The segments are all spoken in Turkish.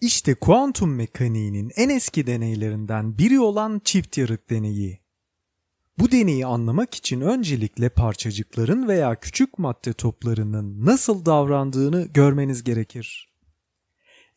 İşte kuantum mekaniğinin en eski deneylerinden biri olan çift yarık deneyi. Bu deneyi anlamak için öncelikle parçacıkların veya küçük madde toplarının nasıl davrandığını görmeniz gerekir.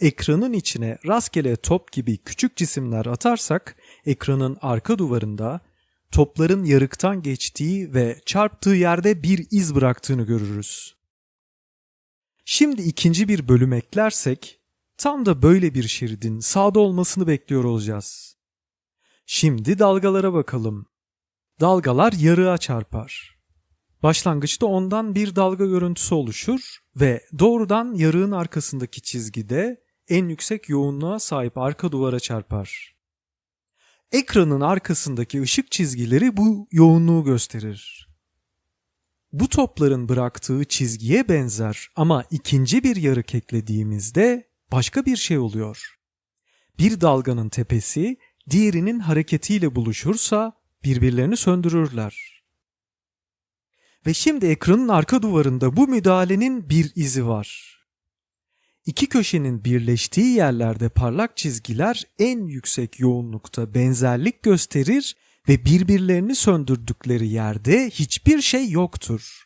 Ekranın içine rastgele top gibi küçük cisimler atarsak ekranın arka duvarında topların yarıktan geçtiği ve çarptığı yerde bir iz bıraktığını görürüz. Şimdi ikinci bir bölüm eklersek tam da böyle bir şeridin sağda olmasını bekliyor olacağız. Şimdi dalgalara bakalım. Dalgalar yarığa çarpar. Başlangıçta ondan bir dalga görüntüsü oluşur ve doğrudan yarığın arkasındaki çizgide en yüksek yoğunluğa sahip arka duvara çarpar. Ekranın arkasındaki ışık çizgileri bu yoğunluğu gösterir. Bu topların bıraktığı çizgiye benzer ama ikinci bir yarık eklediğimizde başka bir şey oluyor. Bir dalganın tepesi diğerinin hareketiyle buluşursa birbirlerini söndürürler. Ve şimdi ekranın arka duvarında bu müdahalenin bir izi var. İki köşenin birleştiği yerlerde parlak çizgiler en yüksek yoğunlukta benzerlik gösterir ve birbirlerini söndürdükleri yerde hiçbir şey yoktur.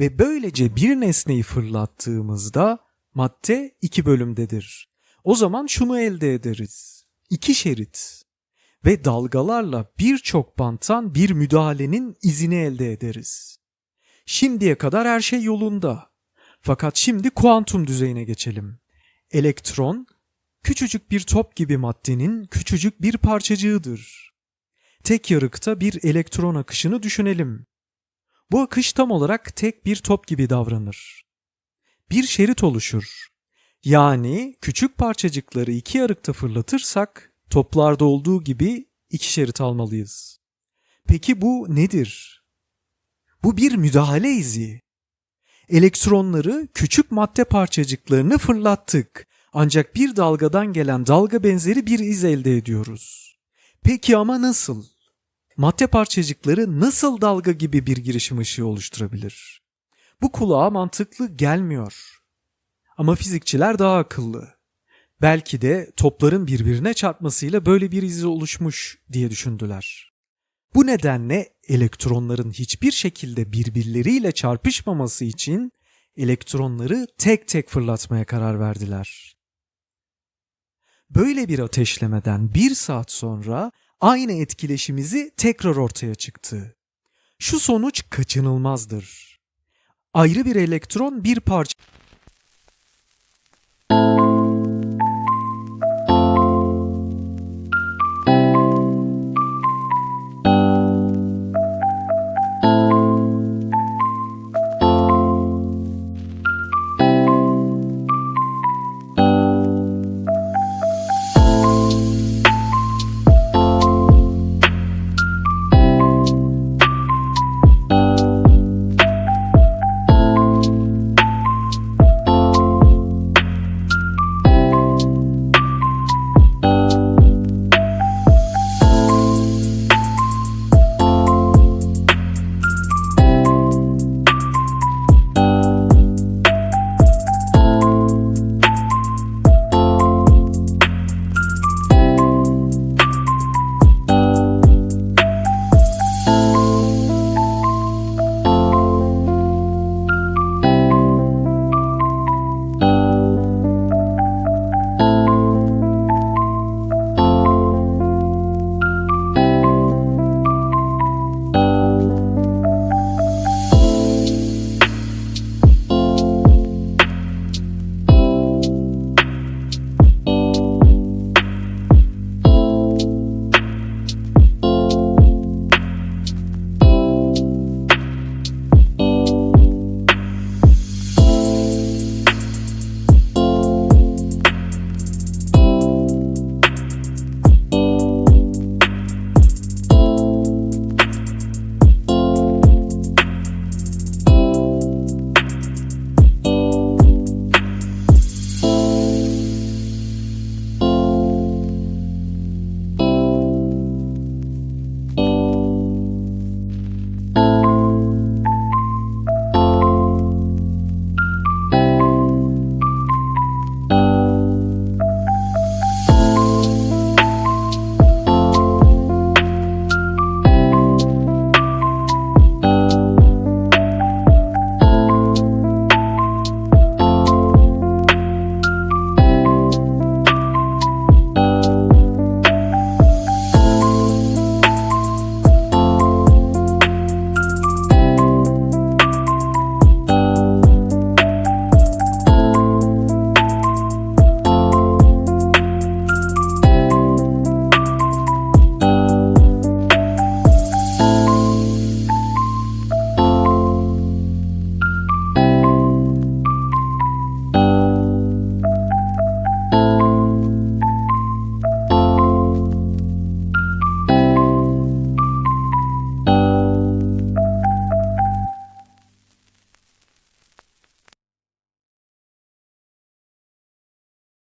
Ve böylece bir nesneyi fırlattığımızda madde iki bölümdedir. O zaman şunu elde ederiz. İki şerit ve dalgalarla birçok banttan bir müdahalenin izini elde ederiz. Şimdiye kadar her şey yolunda. Fakat şimdi kuantum düzeyine geçelim. Elektron, küçücük bir top gibi maddenin küçücük bir parçacığıdır. Tek yarıkta bir elektron akışını düşünelim. Bu akış tam olarak tek bir top gibi davranır. Bir şerit oluşur. Yani küçük parçacıkları iki yarıkta fırlatırsak toplarda olduğu gibi iki şerit almalıyız. Peki bu nedir? Bu bir müdahale izi. Elektronları küçük madde parçacıklarını fırlattık. Ancak bir dalgadan gelen dalga benzeri bir iz elde ediyoruz. Peki ama nasıl? Madde parçacıkları nasıl dalga gibi bir girişim ışığı oluşturabilir? Bu kulağa mantıklı gelmiyor. Ama fizikçiler daha akıllı. Belki de topların birbirine çarpmasıyla böyle bir iz oluşmuş diye düşündüler. Bu nedenle elektronların hiçbir şekilde birbirleriyle çarpışmaması için elektronları tek tek fırlatmaya karar verdiler. Böyle bir ateşlemeden bir saat sonra aynı etkileşimizi tekrar ortaya çıktı. Şu sonuç kaçınılmazdır. Ayrı bir elektron bir parça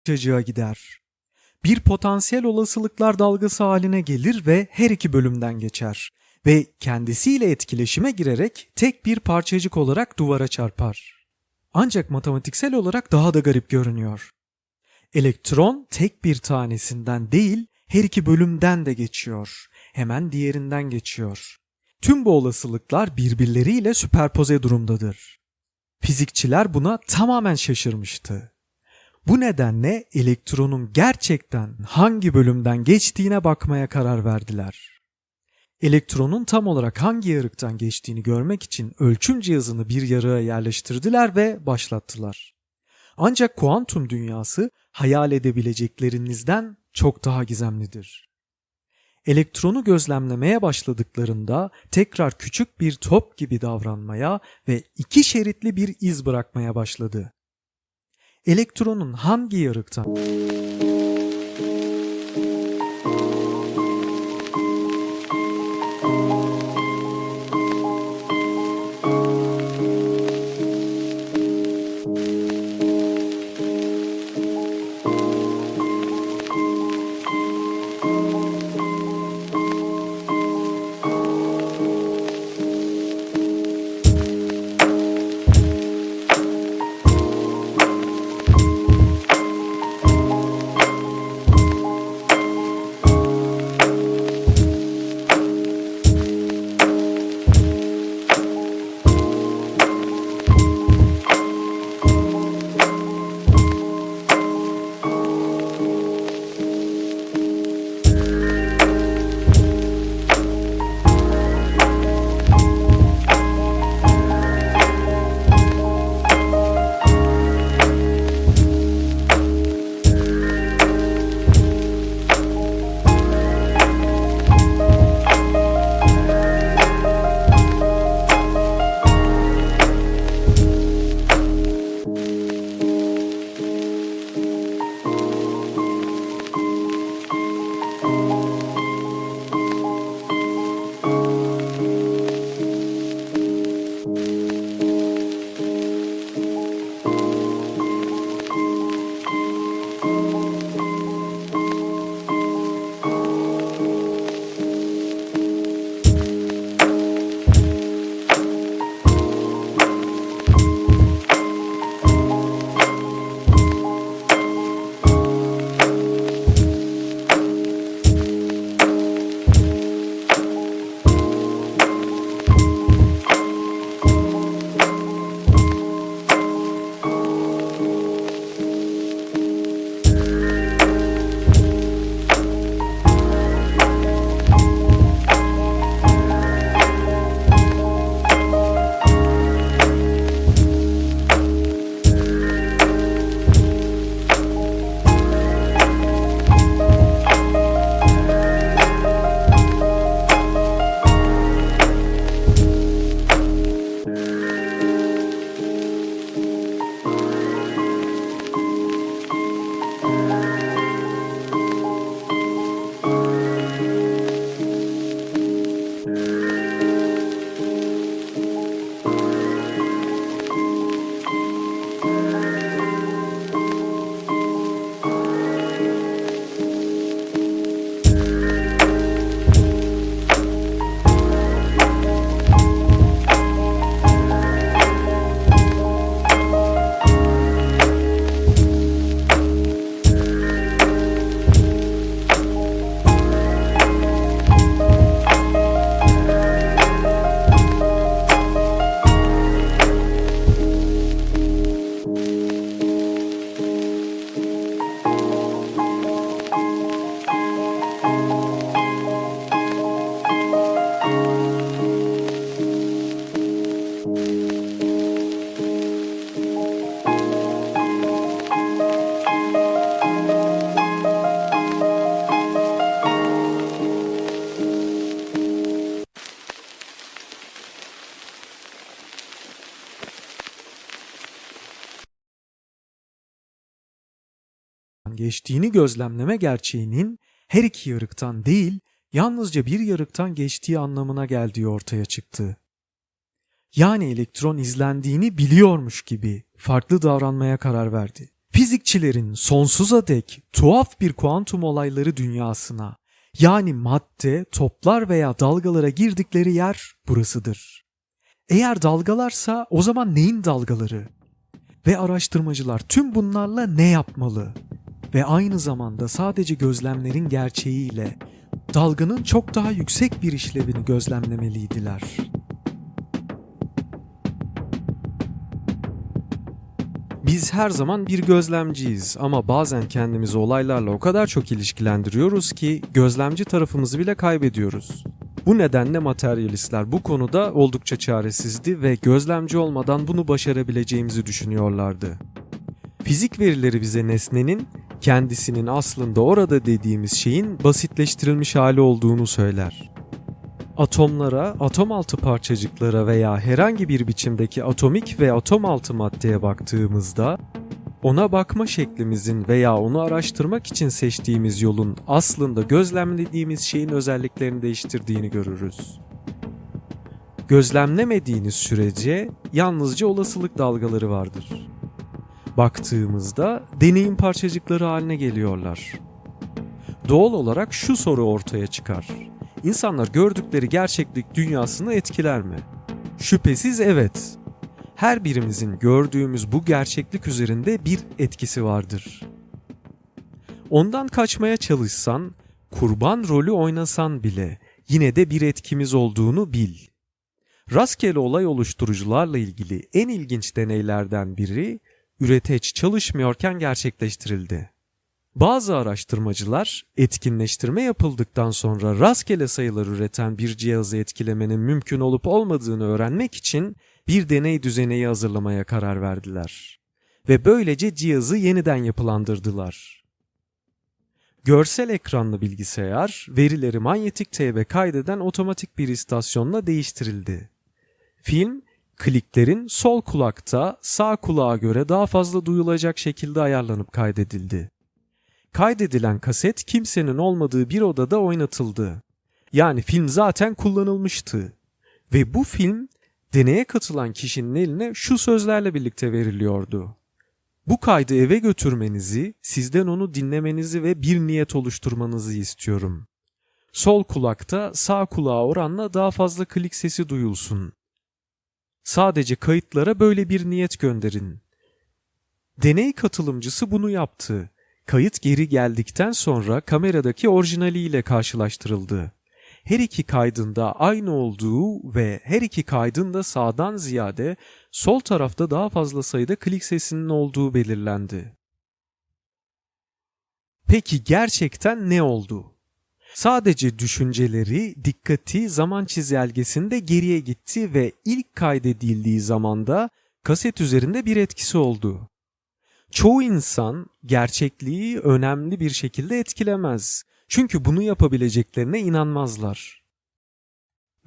parçacığa gider. Bir potansiyel olasılıklar dalgası haline gelir ve her iki bölümden geçer ve kendisiyle etkileşime girerek tek bir parçacık olarak duvara çarpar. Ancak matematiksel olarak daha da garip görünüyor. Elektron tek bir tanesinden değil her iki bölümden de geçiyor. Hemen diğerinden geçiyor. Tüm bu olasılıklar birbirleriyle süperpoze durumdadır. Fizikçiler buna tamamen şaşırmıştı. Bu nedenle elektronun gerçekten hangi bölümden geçtiğine bakmaya karar verdiler. Elektronun tam olarak hangi yarıktan geçtiğini görmek için ölçüm cihazını bir yarığa yerleştirdiler ve başlattılar. Ancak kuantum dünyası hayal edebileceklerinizden çok daha gizemlidir. Elektronu gözlemlemeye başladıklarında tekrar küçük bir top gibi davranmaya ve iki şeritli bir iz bırakmaya başladı. Elektronun hangi yarıktan geçtiğini gözlemleme gerçeğinin her iki yarıktan değil, yalnızca bir yarıktan geçtiği anlamına geldiği ortaya çıktı. Yani elektron izlendiğini biliyormuş gibi farklı davranmaya karar verdi. Fizik fizikçilerin sonsuza dek tuhaf bir kuantum olayları dünyasına yani madde, toplar veya dalgalara girdikleri yer burasıdır. Eğer dalgalarsa o zaman neyin dalgaları? Ve araştırmacılar tüm bunlarla ne yapmalı? Ve aynı zamanda sadece gözlemlerin gerçeğiyle dalganın çok daha yüksek bir işlevini gözlemlemeliydiler. Biz her zaman bir gözlemciyiz ama bazen kendimizi olaylarla o kadar çok ilişkilendiriyoruz ki gözlemci tarafımızı bile kaybediyoruz. Bu nedenle materyalistler bu konuda oldukça çaresizdi ve gözlemci olmadan bunu başarabileceğimizi düşünüyorlardı. Fizik verileri bize nesnenin kendisinin aslında orada dediğimiz şeyin basitleştirilmiş hali olduğunu söyler. Atomlara, atom altı parçacıklara veya herhangi bir biçimdeki atomik ve atom altı maddeye baktığımızda ona bakma şeklimizin veya onu araştırmak için seçtiğimiz yolun aslında gözlemlediğimiz şeyin özelliklerini değiştirdiğini görürüz. Gözlemlemediğiniz sürece yalnızca olasılık dalgaları vardır. Baktığımızda deneyim parçacıkları haline geliyorlar. Doğal olarak şu soru ortaya çıkar. İnsanlar gördükleri gerçeklik dünyasını etkiler mi? Şüphesiz evet. Her birimizin gördüğümüz bu gerçeklik üzerinde bir etkisi vardır. Ondan kaçmaya çalışsan, kurban rolü oynasan bile yine de bir etkimiz olduğunu bil. Rastgele olay oluşturucularla ilgili en ilginç deneylerden biri üreteç çalışmıyorken gerçekleştirildi. Bazı araştırmacılar etkinleştirme yapıldıktan sonra rastgele sayılar üreten bir cihazı etkilemenin mümkün olup olmadığını öğrenmek için bir deney düzeneği hazırlamaya karar verdiler. Ve böylece cihazı yeniden yapılandırdılar. Görsel ekranlı bilgisayar, verileri manyetik teybe kaydeden otomatik bir istasyonla değiştirildi. Film, kliklerin sol kulakta sağ kulağa göre daha fazla duyulacak şekilde ayarlanıp kaydedildi. Kaydedilen kaset kimsenin olmadığı bir odada oynatıldı. Yani film zaten kullanılmıştı. Ve bu film deneye katılan kişinin eline şu sözlerle birlikte veriliyordu. Bu kaydı eve götürmenizi, sizden onu dinlemenizi ve bir niyet oluşturmanızı istiyorum. Sol kulakta sağ kulağa oranla daha fazla klik sesi duyulsun. Sadece kayıtlara böyle bir niyet gönderin. Deney katılımcısı bunu yaptı. Kayıt geri geldikten sonra kameradaki orijinaliyle karşılaştırıldı. Her iki kaydında aynı olduğu ve her iki kaydın da sağdan ziyade sol tarafta daha fazla sayıda klik sesinin olduğu belirlendi. Peki gerçekten ne oldu? Sadece düşünceleri, dikkati zaman çizelgesinde geriye gitti ve ilk kaydedildiği zamanda kaset üzerinde bir etkisi oldu. Çoğu insan gerçekliği önemli bir şekilde etkilemez. Çünkü bunu yapabileceklerine inanmazlar.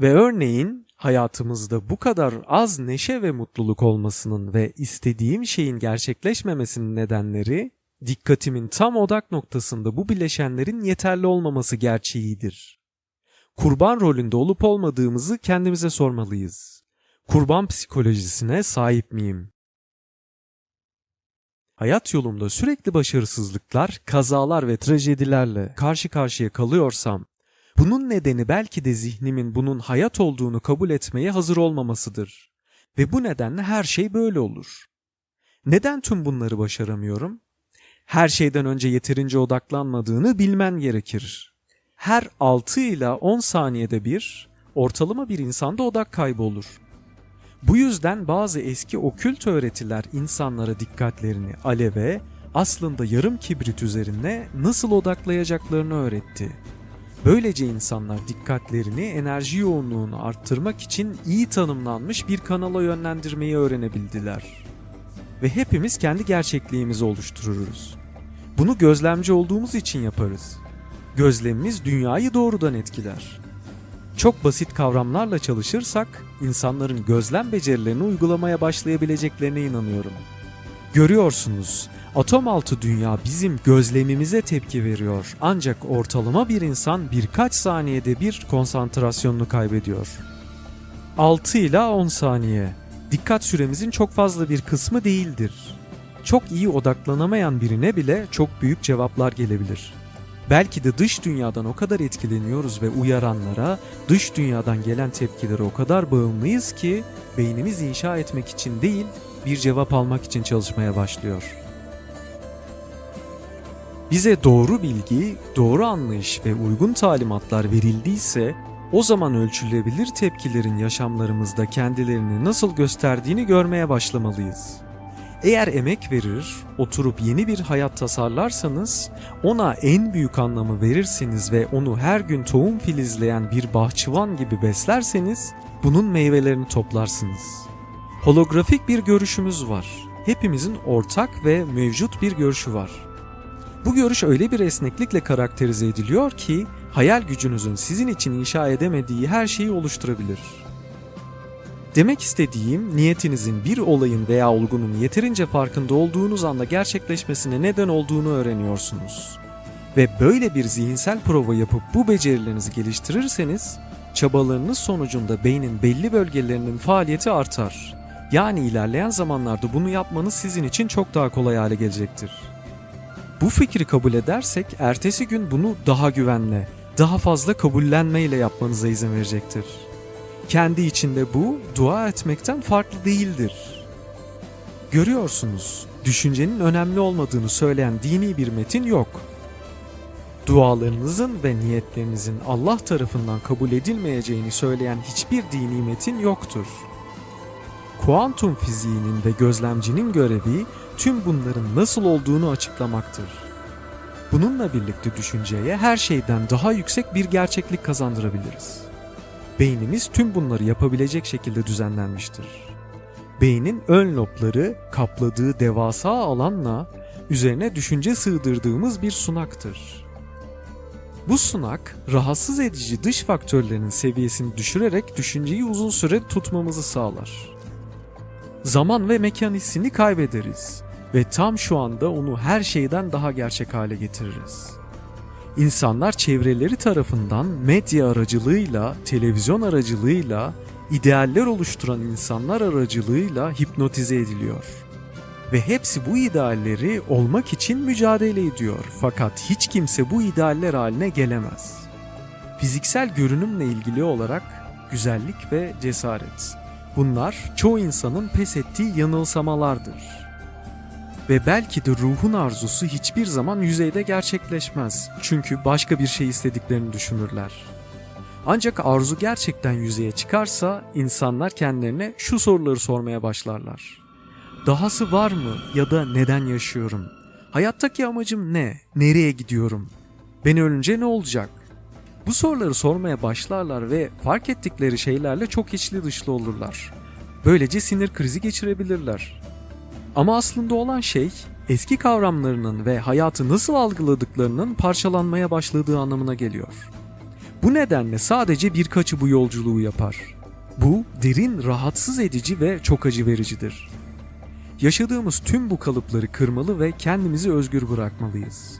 Ve örneğin hayatımızda bu kadar az neşe ve mutluluk olmasının ve istediğim şeyin gerçekleşmemesinin nedenleri dikkatimin tam odak noktasında bu bileşenlerin yeterli olmaması gerçeğidir. Kurban rolünde olup olmadığımızı kendimize sormalıyız. Kurban psikolojisine sahip miyim? Hayat yolumda sürekli başarısızlıklar, kazalar ve trajedilerle karşı karşıya kalıyorsam, bunun nedeni belki de zihnimin bunun hayat olduğunu kabul etmeye hazır olmamasıdır. Ve bu nedenle her şey böyle olur. Neden tüm bunları başaramıyorum? Her şeyden önce yeterince odaklanmadığını bilmen gerekir. Her 6 ila 10 saniyede bir ortalama bir insanda odak kaybı olur. Bu yüzden bazı eski okült öğretiler insanlara dikkatlerini aleve, aslında yarım kibrit üzerine nasıl odaklayacaklarını öğretti. Böylece insanlar dikkatlerini enerji yoğunluğunu arttırmak için iyi tanımlanmış bir kanala yönlendirmeyi öğrenebildiler. Ve hepimiz kendi gerçekliğimizi oluştururuz. Bunu gözlemci olduğumuz için yaparız. Gözlemimiz dünyayı doğrudan etkiler. Çok basit kavramlarla çalışırsak insanların gözlem becerilerini uygulamaya başlayabileceklerine inanıyorum. Görüyorsunuz, atom altı dünya bizim gözlemimize tepki veriyor. Ancak ortalama bir insan birkaç saniyede bir konsantrasyonunu kaybediyor. 6 ila 10 saniye. Dikkat süremizin çok fazla bir kısmı değildir. Çok iyi odaklanamayan birine bile çok büyük cevaplar gelebilir. Belki de dış dünyadan o kadar etkileniyoruz ve uyaranlara, dış dünyadan gelen tepkilere o kadar bağımlıyız ki beynimiz inşa etmek için değil, bir cevap almak için çalışmaya başlıyor. Bize doğru bilgi, doğru anlayış ve uygun talimatlar verildiyse o zaman ölçülebilir tepkilerin yaşamlarımızda kendilerini nasıl gösterdiğini görmeye başlamalıyız. Eğer emek verir, oturup yeni bir hayat tasarlarsanız, ona en büyük anlamı verirseniz ve onu her gün tohum filizleyen bir bahçıvan gibi beslerseniz, bunun meyvelerini toplarsınız. Holografik bir görüşümüz var. Hepimizin ortak ve mevcut bir görüşü var. Bu görüş öyle bir esneklikle karakterize ediliyor ki hayal gücünüzün sizin için inşa edemediği her şeyi oluşturabilir. Demek istediğim niyetinizin bir olayın veya olgunun yeterince farkında olduğunuz anda gerçekleşmesine neden olduğunu öğreniyorsunuz. Ve böyle bir zihinsel prova yapıp bu becerilerinizi geliştirirseniz çabalarınız sonucunda beynin belli bölgelerinin faaliyeti artar. Yani ilerleyen zamanlarda bunu yapmanız sizin için çok daha kolay hale gelecektir. Bu fikri kabul edersek ertesi gün bunu daha güvenle, daha fazla kabullenmeyle yapmanıza izin verecektir. Kendi içinde bu dua etmekten farklı değildir. Görüyorsunuz, düşüncenin önemli olmadığını söyleyen dini bir metin yok. Dualarınızın ve niyetlerinizin Allah tarafından kabul edilmeyeceğini söyleyen hiçbir dini metin yoktur. Kuantum fiziğinin ve gözlemcinin görevi tüm bunların nasıl olduğunu açıklamaktır. Bununla birlikte düşünceye her şeyden daha yüksek bir gerçeklik kazandırabiliriz. Beynimiz tüm bunları yapabilecek şekilde düzenlenmiştir. Beynin ön lobları kapladığı devasa alanla üzerine düşünce sığdırdığımız bir sunaktır. Bu sunak rahatsız edici dış faktörlerin seviyesini düşürerek düşünceyi uzun süre tutmamızı sağlar. Zaman ve mekan hissini kaybederiz ve tam şu anda onu her şeyden daha gerçek hale getiririz. İnsanlar çevreleri tarafından medya aracılığıyla, televizyon aracılığıyla, idealler oluşturan insanlar aracılığıyla hipnotize ediliyor. Ve hepsi bu idealleri olmak için mücadele ediyor fakat hiç kimse bu idealler haline gelemez. Fiziksel görünümle ilgili olarak güzellik ve cesaret. Bunlar çoğu insanın pes ettiği yanılsamalardır. Ve belki de ruhun arzusu hiçbir zaman yüzeyde gerçekleşmez. Çünkü başka bir şey istediklerini düşünürler. Ancak arzu gerçekten yüzeye çıkarsa insanlar kendilerine şu soruları sormaya başlarlar. Dahası var mı ya da neden yaşıyorum? Hayattaki amacım ne? Nereye gidiyorum? Ben ölünce ne olacak? Bu soruları sormaya başlarlar ve fark ettikleri şeylerle çok içli dışlı olurlar. Böylece sinir krizi geçirebilirler. Ama aslında olan şey eski kavramlarının ve hayatı nasıl algıladıklarının parçalanmaya başladığı anlamına geliyor. Bu nedenle sadece birkaçı bu yolculuğu yapar. Bu derin, rahatsız edici ve çok acı vericidir. Yaşadığımız tüm bu kalıpları kırmalı ve kendimizi özgür bırakmalıyız.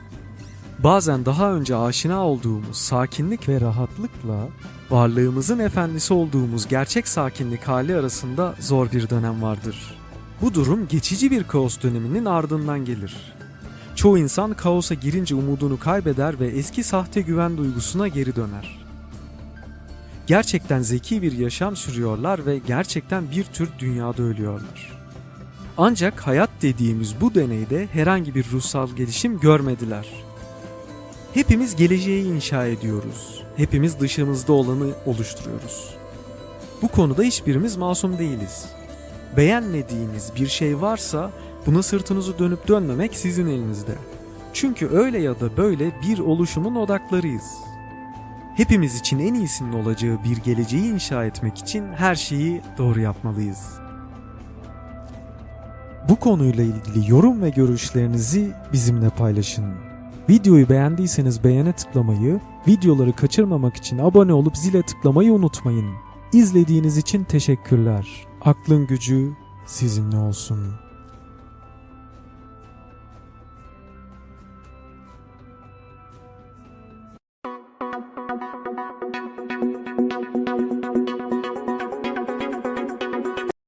Bazen daha önce aşina olduğumuz sakinlik ve rahatlıkla varlığımızın efendisi olduğumuz gerçek sakinlik hali arasında zor bir dönem vardır. Bu durum geçici bir kaos döneminin ardından gelir. Çoğu insan kaosa girince umudunu kaybeder ve eski sahte güven duygusuna geri döner. Gerçekten zeki bir yaşam sürüyorlar ve gerçekten bir tür dünyada ölüyorlar. Ancak hayat dediğimiz bu deneyde herhangi bir ruhsal gelişim görmediler. Hepimiz geleceği inşa ediyoruz. Hepimiz dışımızda olanı oluşturuyoruz. Bu konuda hiçbirimiz masum değiliz. Beğenmediğiniz bir şey varsa buna sırtınızı dönüp dönmemek sizin elinizde. Çünkü öyle ya da böyle bir oluşumun odaklarıyız. Hepimiz için en iyisinin olacağı bir geleceği inşa etmek için her şeyi doğru yapmalıyız. Bu konuyla ilgili yorum ve görüşlerinizi bizimle paylaşın. Videoyu beğendiyseniz beğene tıklamayı, videoları kaçırmamak için abone olup zile tıklamayı unutmayın. İzlediğiniz için teşekkürler. Aklın gücü sizinle olsun.